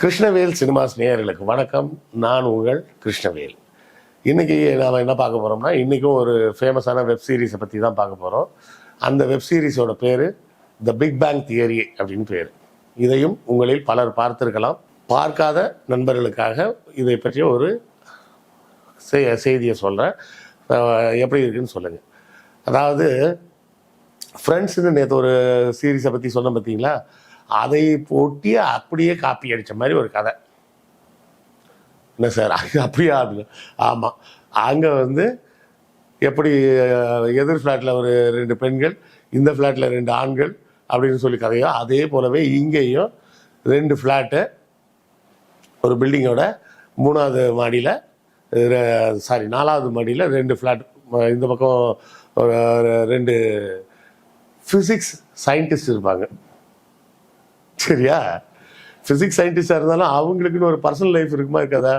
Krishnavel cinemas நேயர்களுக்கு வணக்கம். நான் உங்கள் கிருஷ்ணவேல். இன்றைக்கி நாம் என்ன பார்க்க போகிறோம்னா இன்றைக்கும் ஒரு ஃபேமஸான வெப் சீரிஸை பற்றி தான் பார்க்க போகிறோம் அந்த வெப் சீரிஸோட பேர் த பிக் பேங் தியரி அப்படின்னு பேர். இதையும் உங்களில் பலர் பார்த்திருக்கலாம். பார்க்காத நண்பர்களுக்காக இதை பற்றிய ஒரு செய்தியை சொல்கிறேன் எப்படி இருக்குன்னு சொல்லுங்கள் அதாவது ஃப்ரெண்ட்ஸுன்னு நேற்று ஒரு சீரீஸை பற்றி சொன்னேன் பார்த்தீங்களா அதை போட்டி அப்படியே காப்பி அடித்த மாதிரி ஒரு கதை. என்ன சார்? அது ஆகுது ஆமாம் அங்கே வந்து எப்படி எதிர் ஃப்ளாட்டில் ஒரு ரெண்டு பெண்கள் இந்த ஃப்ளாட்டில் ரெண்டு ஆண்கள் அப்படின்னு சொல்லி கதையோ அதே போலவே இங்கேயும் ரெண்டு ஃப்ளாட்டு ஒரு பில்டிங்கோட மூணாவது மாடியில் சாரி நாலாவது மாடியில் ரெண்டு ஃப்ளாட் இந்த பக்கம் ஒரு ரெண்டு ஃபிசிக்ஸ் சயின்டிஸ்ட் இருப்பாங்க. சரியா? ஃபிசிக்ஸ் சயின்டிஸ்டாக இருந்தாலும் அவங்களுக்குன்னு ஒரு பர்சனல் லைஃப் இருக்குமா இருக்காதா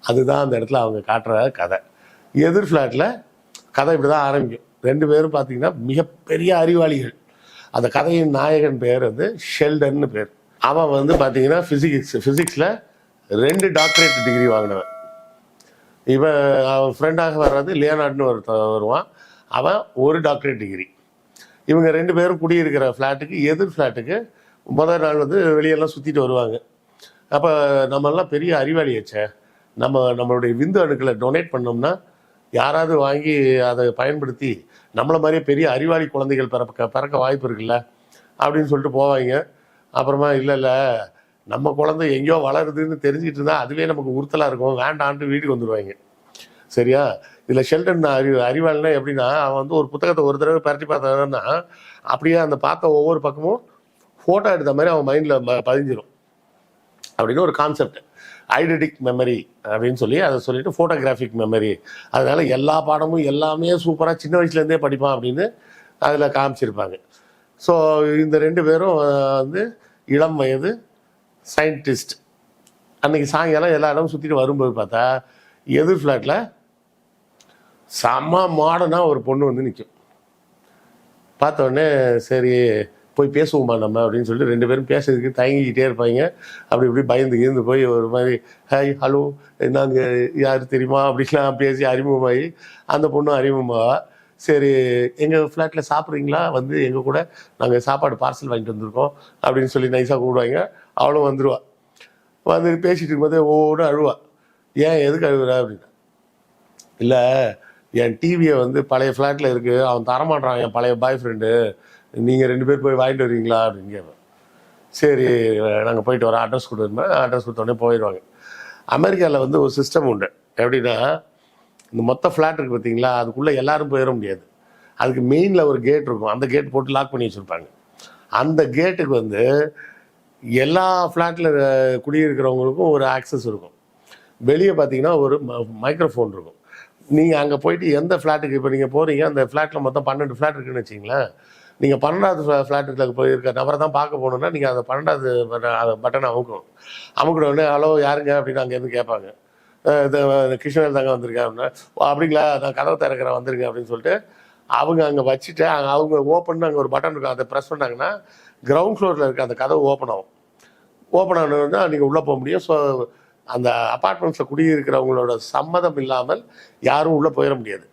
அதுதான் அந்த இடத்துல அவங்க காட்டுற கதை. எதிர் ஃப்ளாட்டில் கதை இப்படி தான் ஆரம்பிக்கும். ரெண்டு பேரும் பார்த்தீங்கன்னா மிகப்பெரிய அறிவாளிகள். அந்த கதையின் நாயகன் பேர் வந்து ஷெல்டன்னு பேர். அவன் வந்து பார்த்தீங்கன்னா ஃபிசிக்ஸ் ஃபிசிக்ஸில் ரெண்டு டாக்டரேட் டிகிரி வாங்கினவன். இவன் அவன் ஃப்ரெண்டாக வர்றது லியோனார்ட்னு ஒருத்தன் வருவான். அவன் ஒரு டாக்டரேட் டிகிரி இவங்க ரெண்டு பேரும் குடியிருக்கிற ஃப்ளாட்டுக்கு எதிர் ஃப்ளாட்டுக்கு முதல் நாள் வந்து வெளியெல்லாம் சுற்றிட்டு வருவாங்க. அப்போ நம்மெல்லாம் பெரிய அறிவாளியாச்சே நம்ம நம்மளுடைய விந்து அணுக்களை டொனேட் பண்ணோம்னா யாராவது வாங்கி அதை பயன்படுத்தி நம்மளை மாதிரியே பெரிய அறிவாளி குழந்தைகள் பிறக்க பிறக்க வாய்ப்பு இருக்குல்ல அப்படின்னு சொல்லிட்டு போவாங்க. அப்புறமா இல்லை இல்லை நம்ம குழந்தை எங்கேயோ வளருதுன்னு தெரிஞ்சுக்கிட்டு இருந்தால் அதுவே நமக்கு உறுத்தலாக இருக்கும். வேண்டான்ட்டு வீட்டுக்கு வந்துடுவாங்க சரியா? இதில் ஷெல்டன் அறிவு அறிவாளினா எப்படின்னா அவன் வந்து ஒரு புத்தகத்தை ஒரு தடவை பரட்டி பார்த்தான்னா அப்படியே அந்த பார்த்த ஒவ்வொரு பக்கமும் ஃபோட்டோ எடுத்த மாதிரி அவன் மைண்டில் பதிஞ்சிடும் அப்படின்னு ஒரு கான்செப்ட் ஐடென்டிக் மெமரி அப்படின்னு சொல்லி அதை சொல்லிட்டு ஃபோட்டோகிராஃபிக் மெமரி அதனால எல்லா பாடமும் எல்லாமே சூப்பராக சின்ன வயசுலேருந்தே படிப்பான் அப்படின்னு அதில் காமிச்சிருப்பாங்க. ஸோ இந்த ரெண்டு பேரும் வந்து இளம் வயது சயின்டிஸ்ட் அன்றைக்கி சாயங்காலம் எல்லா இடமும் சுற்றிட்டு வரும்போது பார்த்தா எதிர் ஃப்ளாட்டில் செம்ம மாடனாக ஒரு பொண்ணு வந்து நிற்கும் பார்த்த உடனே சரி போய் பேசுவோமா நம்ம அப்படின்னு சொல்லிட்டு ரெண்டு பேரும் பேசுறதுக்கு தயங்கிக்கிட்டே இருப்பாங்க. அப்படி இப்படி பயந்து இருந்து போய் ஒரு மாதிரி ஹாய் ஹலோ நாங்கள் யார் தெரியுமா? அப்படின்லாம் பேசி அறிமுகமாகி அந்த பொண்ணும் அறிமுகமாக சரி எங்கள் ஃப்ளாட்டில் சாப்பிட்றீங்களா? வந்து எங்கள் கூட நாங்கள் சாப்பாடு பார்சல் வாங்கிட்டு வந்திருக்கோம் அப்படின்னு சொல்லி நைஸாக கூப்பிடுவாங்க. அவளும் வந்துடுவா வந்து பேசிகிட்டு இருக்கும்போது ஒவ்வொன்றும் அழுவா. ஏன் எதுக்கு அழுகுறா அப்படின்னா இல்லை என் டிவியை வந்து பழைய ஃப்ளாட்டில் இருக்குது அவன் தரமாட்டான் என் பழைய பாய் ஃப்ரெண்டு நீங்கள் ரெண்டு பேர் போய் வாங்கிட்டு வரீங்களா அப்படின்னு கேட்பேன். சரி நாங்கள் போயிட்டு வரோம். அட்ரஸ் கொடுத்துருந்தேன் அட்ரஸ் கொடுத்தோடனே போயிடுவாங்க. அமெரிக்காவில் வந்து ஒரு சிஸ்டம் உண்டு. எப்படின்னா இந்த மொத்த ஃப்ளாட் இருக்குது பார்த்தீங்களா அதுக்குள்ளே எல்லாரும் போயிட முடியாது. அதுக்கு மெயினில் ஒரு கேட் இருக்கும். அந்த கேட் போட்டு லாக் பண்ணி வச்சுருப்பாங்க. அந்த கேட்டுக்கு வந்து எல்லா ஃப்ளாட்டில் குடியிருக்கிறவங்களுக்கும் ஒரு ஆக்சஸ் இருக்கும். வெளியே பார்த்தீங்கன்னா ஒரு மைக்ரோஃபோன் இருக்கும். நீங்கள் அங்கே போயிட்டு எந்த ஃப்ளாட்டுக்கு இப்போ நீங்கள் போகிறீங்க அந்த ஃப்ளாட்டில் மொத்தம் பன்னெண்டு ஃப்ளாட் இருக்குன்னு வச்சிங்களேன் நீங்கள் பன்னெண்டாவது ஃப்ளாட்டுக்கு போயிருக்க நபரை தான் பார்க்க போகணுன்னா நீங்கள் அந்த பன்னெண்டாவது பட்டனை அமுக்கணும். அமுக்கிற உடனே ஹலோ யாருங்க? அப்படின்னு அங்கேருந்து கேட்பாங்க. இது கிருஷ்ணவேல் தாங்க வந்திருக்கேன் அப்படின்னா. "ஓ, அப்படிங்களா? நான் கதவை திறக்கிறேன் வந்திருக்கேன் அப்படின்னு சொல்லிட்டு அவங்க அங்கே வச்சுட்டு அங்கே அவங்க ஓப்பன் அங்கே ஒரு பட்டன் இருக்கும். அதை ப்ரெஸ் பண்ணாங்கன்னா கிரவுண்ட் ஃப்ளோரில் இருக்க அந்த கதவு ஓப்பன் ஆகும். ஓப்பன் ஆனதுன்னா நீங்கள் உள்ளே போக முடியும். ஸோ அந்த அப்பார்ட்மெண்ட்ஸில் குடியிருக்கிறவங்களோட சம்மதம் இல்லாமல் யாரும் உள்ளே போயிட முடியாது.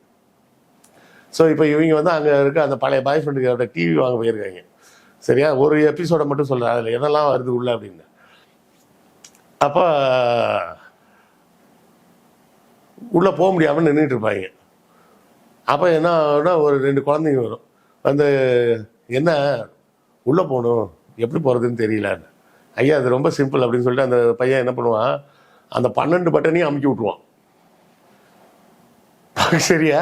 ஸோ இப்போ இவங்க வந்து அங்கே இருக்க அந்த பழைய பாய் ஃப்ரெண்டுக்கு டிவி வாங்க போயிருக்காங்க. சரியா? ஒரு எபிசோடை மட்டும் சொல்கிறேன் அதில் என்னெல்லாம் வருது உள்ள அப்படின்னு. அப்போ உள்ளே போக முடியாமல் நின்றுட்டு இருப்பாங்க. அப்போ என்ன ஆகும்னா ஒரு ரெண்டு குழந்தைங்க வரும். வந்து என்ன? உள்ளே போகணும். எப்படி போகிறதுன்னு தெரியலன்னு. ஐயா அது ரொம்ப சிம்பிள் அப்படின்னு சொல்லிட்டு அந்த பையன் என்ன பண்ணுவான்? அந்த பன்னெண்டு பட்டனையும் அமுக்கி விட்ருவான் சரியா?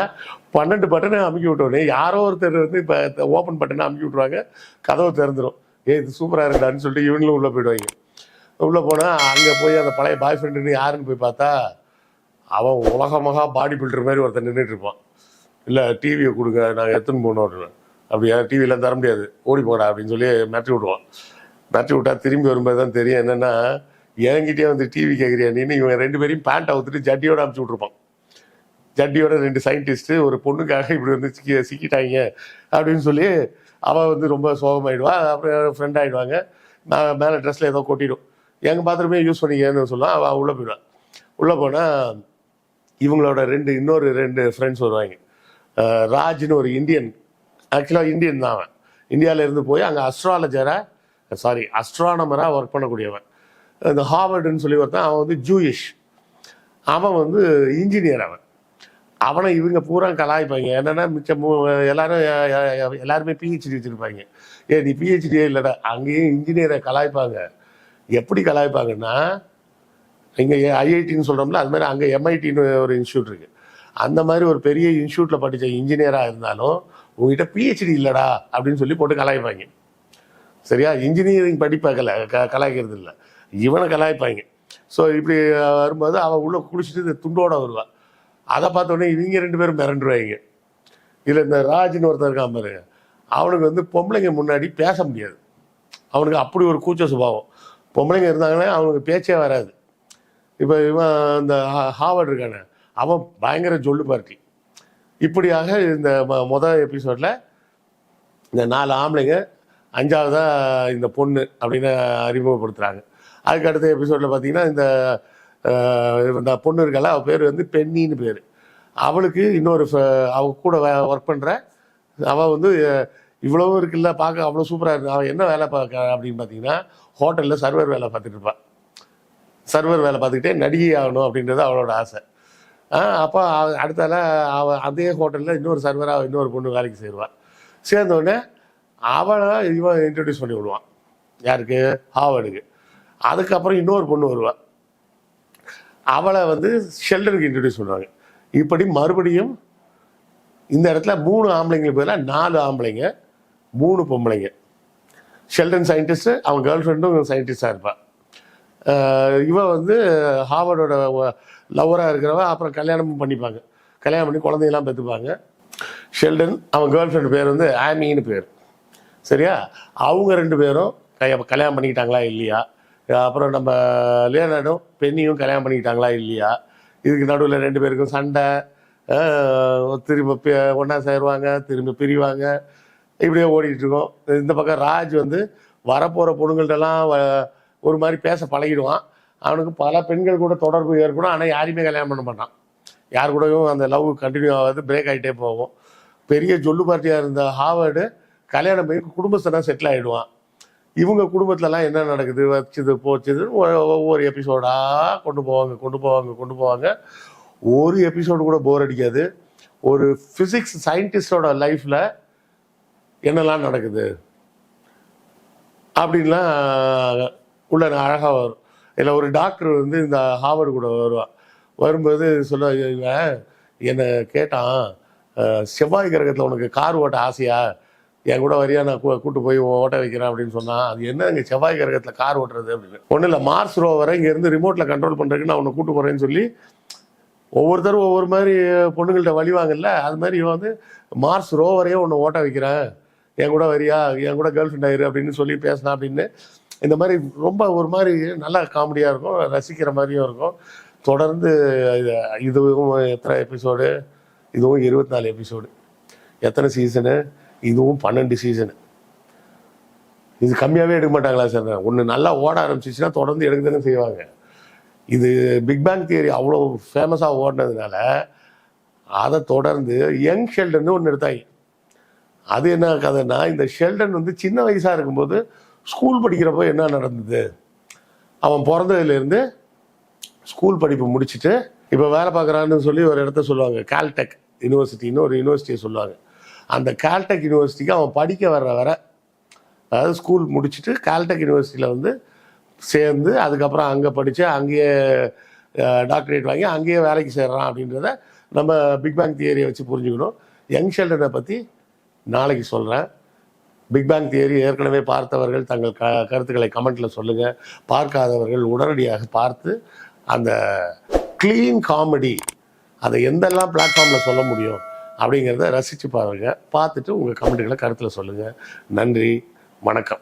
பன்னெண்டு பட்டனை அமுக்கி விட்டோடனே யாரோ ஒருத்தர் வந்து இப்போ ஓப்பன் பட்டனை அமுக்கி விட்ருவாங்க கதவு திறந்துடும் ஏ இது சூப்பராக இருக்குடான்னு சொல்லிட்டு இவங்களும் உள்ளே போயிடுவாங்க. உள்ளே போனால் அங்கே போய் அந்த பழைய பாய் ஃப்ரெண்டுன்னு யாருன்னு போய் பார்த்தா அவன் உலகமாக பாடி பில்டர் மாதிரி ஒருத்தன் நின்றுட்டு இருப்பான். இல்லை டிவியை கொடுங்க நாங்கள் எத்தனை போகணும் அப்படின்னு. அப்படியா டிவியெலாம் தர முடியாது. ஓடி போடா அப்படின்னு சொல்லி மிரட்டி விடுவான் மிரட்டி விட்டா திரும்பி வரும்போது தான் தெரியும் என்னென்னா என்கிட்டயே வந்து டிவி கேட்குறியா நீன்னு இவங்க ரெண்டு பேரையும் பேண்ட் அவுத்துட்டு ஜட்டியோட அமுச்சு விட்ருப்பான் ஜட்டியோட ரெண்டு சயின்டிஸ்ட்டு ஒரு பொண்ணுக்காக இப்படி வந்து சிக்கி சிக்கிட்டாங்க அப்படின்னு சொல்லி அவள் வந்து ரொம்ப சோகமாயிடுவா. அப்புறம் ஃப்ரெண்ட் ஆகிடுவாங்க நான் மேலே ட்ரெஸ்ஸில் ஏதோ கொட்டிடும். எங்கள் பாத்திரமே யூஸ் பண்ணிக்கன்னு சொல்லுவான் அவள் உள்ளே போயிடுவான் உள்ளே போனால் இவங்களோட ரெண்டு இன்னொரு ரெண்டு ஃப்ரெண்ட்ஸ் வருவாங்க ராஜ்னு ஒரு இந்தியன். ஆக்சுவலாக இந்தியன் தான் அவன். இந்தியாவிலேருந்து போய் அங்கே அஸ்ட்ராலஜராக சாரி அஸ்ட்ரானமராக ஒர்க் பண்ணக்கூடியவன். இந்த ஹார்வர்டுன்னு சொல்லி ஒருத்தன் அவன் வந்து ஜூயிஷ். அவன் வந்து இன்ஜினியர் அவன். அவனை இவங்க பூரா கலாய்ப்பாங்க. என்னன்னா மிச்சம் மூ- எல்லாரும் எல்லாருமே பிஹெச்டி வச்சிருப்பாங்க. ஏ நீ பிஹெச்டியே இல்லைடா. அங்கேயும் இன்ஜினியரை கலாய்ப்பாங்க. எப்படி கலாய்ப்பாங்கன்னா இங்கே ஐஐடின்னு சொல்கிறோம்ல அது மாதிரி அங்கே எம்ஐடின்னு ஒரு இன்ஸ்டியூட் இருக்குது அந்த மாதிரி ஒரு பெரிய இன்ஸ்டியூட்டில் படித்த இன்ஜினியராக இருந்தாலும் உங்ககிட்ட பிஹெச்டி இல்லைடா அப்படின்னு சொல்லி போட்டு கலாய்ப்பாங்க. சரியா? இன்ஜினியரிங் படிப்பை கல க கலாய்க்கிறது இல்லை. இவனை கலாய்ப்பாங்க. ஸோ இப்படி வரும்போது அவன் உள்ளே குளிச்சுட்டு இந்த துண்டோட வருவான் அதை பார்த்தோன்னே இவங்க ரெண்டு பேரும் மிரண்டுருவாங்க. இதில் இந்த ராஜ்னு ஒருத்தர் இருக்கான் பாருங்க அவனுக்கு வந்து பொம்பளைங்க முன்னாடி பேச முடியாது. அவனுக்கு அப்படி ஒரு கூச்ச சுபாவம். பொம்பளைங்க இருந்தாங்கன்னா அவனுக்கு பேச்சே வராது. இப்போ இவன் இந்த ஹா- ஹாவர்ட் இருக்கானே அவன் பயங்கர ஜொல்லு பார்ட்டி. இப்படியாக இந்த மொதல் எபிசோடில் இந்த நாலு ஆம்பளைங்க அஞ்சாவதாக இந்த பொண்ணு அப்படின்னு அறிமுகப்படுத்துகிறாங்க அதுக்கு அடுத்த எபிசோடில் பார்த்தீங்கன்னா இந்த இந்த பொண்ணு இருக்கல அவள் பேர் வந்து பெண்ணின்னு பேர். அவளுக்கு இன்னொரு அவ கூட ஒர்க் பண்ணுற அவள் வந்து இவ்வளவும் இருக்குல்ல பார்க்க அவ்வளோ சூப்பராக இருக்கு அவள் என்ன வேலை பார்க்க அப்படின்னு பார்த்தீங்கன்னா ஹோட்டலில் சர்வர் வேலை பார்த்துட்டு இருப்பாள் சர்வர் வேலை பார்த்துக்கிட்டே நடிகை ஆகணும் அப்படின்றது அவளோட ஆசை. அப்போ அடுத்தால அவள் அதே ஹோட்டலில் இன்னொரு சர்வராக இன்னொரு பொண்ணு வேலைக்கு சேருவாள் சேர்ந்தோடனே அவளை இவன் இன்ட்ரடியூஸ் பண்ணி விடுவான் யாருக்கு? ஹாவர்டுக்கு. அதுக்கப்புறம் இன்னொரு பொண்ணு வருவாள் அவளை வந்து ஷெல்டருக்கு இன்ட்ரடியூஸ் பண்ணுவாங்க. இப்படி மறுபடியும் இந்த இடத்துல மூணு ஆம்பளைங்களுக்கு பதிலாக நாலு ஆம்பளைங்க மூணு பொம்பளைங்க. ஷெல்டன் சயின்டிஸ்ட்டு அவன் கேர்ள் ஃப்ரெண்டும் சயின்டிஸ்டாக இருப்பாள் ஆஹ் இவ வந்து ஹார்வர்டோட லவ்வராக இருக்கிறவ அப்புறம் கல்யாணமும் பண்ணிப்பாங்க. கல்யாணம் பண்ணி குழந்தையெல்லாம் பெற்றுப்பாங்க ஷெல்டன் அவன் கேர்ள் ஃப்ரெண்டு பேர் வந்து ஆமின்னு பேர். சரியா? அவங்க ரெண்டு பேரும் கல்யாணம் பண்ணிக்கிட்டாங்களா இல்லையா? அப்புறம் நம்ம லியோனார்டும் பெண்ணியும் கல்யாணம் பண்ணிக்கிட்டாங்களா இல்லையா? இதுக்கு நடுவில் ரெண்டு பேருக்கும் சண்டை. திரும்ப ஒன்றா சேருவாங்க திரும்ப பிரிவாங்க. இப்படியே ஓடிட்டுருக்கோம் இந்த பக்கம் ராஜ் வந்து வரப்போகிற பொண்ணுங்கள்ட்டெல்லாம் வ- ஒரு மாதிரி பேச பழகிடுவான். அவனுக்கு பல பெண்கள் கூட தொடர்பு ஏற்படும். ஆனால் யாரையுமே கல்யாணம் பண்ண மாட்டான். யார் கூடயும் அந்த லவ் கண்டினியூ ஆகாது பிரேக் ஆகிட்டே போகும். பெரிய ஜொல்லு பார்ட்டியாக இருந்த ஹாவர்டு கல்யாணம் பண்ணி குடும்பஸ்தனா செட்டில் ஆகிடுவான் இவங்க குடும்பத்துலலாம் என்ன நடக்குது? வச்சுது போச்சுது ஒவ்வொரு எபிசோடாக கொண்டு போவாங்க கொண்டு போவாங்க கொண்டு போவாங்க. ஒரு எபிசோடு கூட போர் அடிக்காது. ஒரு ஃபிசிக்ஸ் சயின்டிஸ்டோட லைஃப்பில் என்னெல்லாம் நடக்குது? அப்படின்லாம் உள்ள அழகாக வரும். இல்லை ஒரு டாக்டர் வந்து இந்த ஹார்வர்டு கூட வருவான் வரும்போது சொல்ல இவன் என்னை கேட்டான் செவ்வாய் கிரகத்தில் உனக்கு கார் ஓட்ட ஆசையா? என் கூட வரியா நான் கூ- கூட்டு போய் ஓட்ட வைக்கிறேன் அப்படின்னு சொன்னா அது என்ன இங்கே செவ்வாய் கிரகத்தில் கார் ஓட்டுறது அப்படின்னு. ஒன்றும் இல்லை மார்ஸ் ரோவரை இங்கேருந்து ரிமோட்டில் கண்ட்ரோல் பண்ணுறதுக்கு நான் உன்னை கூட்டு போகிறேன்னு சொல்லி ஒவ்வொருத்தரும் ஒவ்வொரு மாதிரி பொண்ணுங்கள்ட்ட வழிவாங்கல்ல அது மாதிரி இவன் வந்து மார்ஸ் ரோவரையே ஒன்று ஓட்ட வைக்கிறேன். என் கூட வரியா என் கூட கேர்ள் ஃப்ரெண்ட் ஆயிரு அப்படின்னு சொல்லி பேசினா அப்படின்னு இந்த மாதிரி ரொம்ப ஒரு மாதிரி நல்ல காமெடியாக இருக்கும் ரசிக்கிற மாதிரியும் இருக்கும். தொடர்ந்து இது- இதுவும் எத்தனை எபிசோடு இதுவும் இருபத்தி நாலு எபிசோடு எத்தனை சீசனு இதுவும் பன்னெண்டு சீசனு இது கம்மியாகவே எடுக்க மாட்டாங்களா சார் ஒன்று நல்லா ஓட ஆரம்பிச்சிச்சுன்னா தொடர்ந்து எடுக்க தானே செய்வாங்க. இது பிக் பேங் தியரி அவ்வளோ ஃபேமஸாக ஓடினதுனால அதை தொடர்ந்து யங் ஷெல்டன் ஒன்று எடுத்தாங்க. அது என்ன கதைன்னா இந்த ஷெல்டன் வந்து சின்ன வயசாக இருக்கும்போது ஸ்கூல் படிக்கிறப்போ என்ன நடந்தது? அவன் பிறந்ததுலேருந்து ஸ்கூல் படிப்பு முடிச்சுட்டு இப்போ வேலை பார்க்குறான்னு சொல்லி ஒரு இடத்த சொல்லுவாங்க. கால்டெக் யூனிவர்சிட்டின்னு ஒரு யூனிவர்சிட்டியை சொல்லுவாங்க. அந்த கால்டெக் யூனிவர்சிட்டிக்கு அவன் படிக்க வர்ற வர அதாவது ஸ்கூல் முடிச்சுட்டு கால்டெக் யூனிவர்சிட்டியில் வந்து சேர்ந்து அதுக்கப்புறம் அங்கே படித்து அங்கேயே டாக்டரேட் வாங்கி அங்கேயே வேலைக்கு சேர்றான் அப்படின்றத நம்ம பிக் பேங் தியரியை வச்சு புரிஞ்சுக்கணும். யங் ஷெல்டனை பற்றி நாளைக்கு சொல்கிறேன் பிக் பேங் தியரி ஏற்கனவே பார்த்தவர்கள் தங்கள் க கருத்துக்களை கமெண்ட்டில் சொல்லுங்கள் பார்க்காதவர்கள் உடனடியாக பார்த்து அந்த க்ளீன் காமெடி அதை எந்தெல்லாம் பிளாட்ஃபார்மில் சொல்ல முடியும்? அப்படிங்கிறத ரசித்து பாருங்கள் பார்த்துட்டு உங்கள் கமெண்ட்டுகளை கருத்தில் சொல்லுங்கள் நன்றி. வணக்கம்.